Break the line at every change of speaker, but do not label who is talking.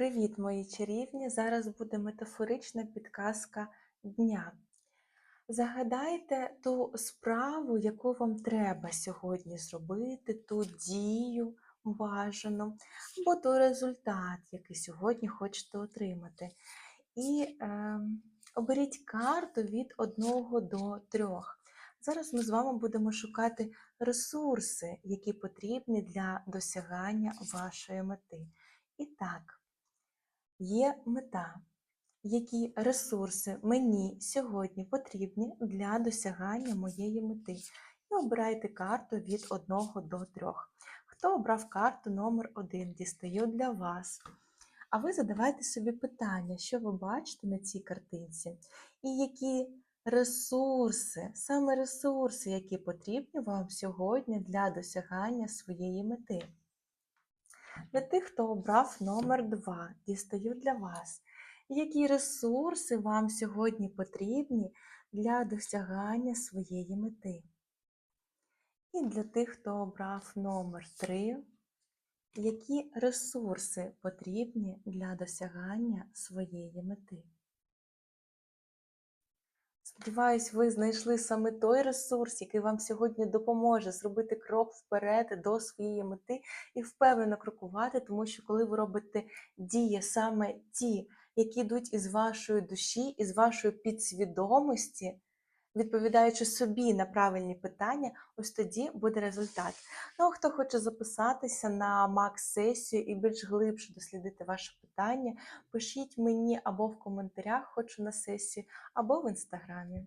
Привіт, мої чарівні! Зараз буде метафорична підказка дня. Загадайте ту справу, яку вам треба сьогодні зробити, ту дію бажану, або той результат, який сьогодні хочете отримати. І е, оберіть карту від 1 до 3. Зараз ми з вами будемо шукати ресурси, які потрібні для досягання вашої мети. І так, є мета. Які ресурси мені сьогодні потрібні для досягання моєї мети? І обирайте карту від 1 до 3. Хто обрав карту номер 1 дістаю для вас. А ви задавайте собі питання, що ви бачите на цій картинці, і які ресурси, саме ресурси, які потрібні вам сьогодні для досягання своєї мети. Для тих, хто обрав номер 2, дістаю для вас. Які ресурси вам сьогодні потрібні для досягання своєї мети? І для тих, хто обрав номер 3, які ресурси потрібні для досягання своєї мети? Сподіваюсь, ви знайшли саме той ресурс, який вам сьогодні допоможе зробити крок вперед до своєї мети і впевнено крокувати, тому що коли ви робите дії саме ті, які йдуть із вашої душі, із вашої підсвідомості, відповідаючи собі на правильні питання, ось тоді буде результат. Ну, а хто хоче записатися на Макс-сесію і більш глибше дослідити ваше питання, пишіть мені або в коментарях, хочу на сесію, або в інстаграмі.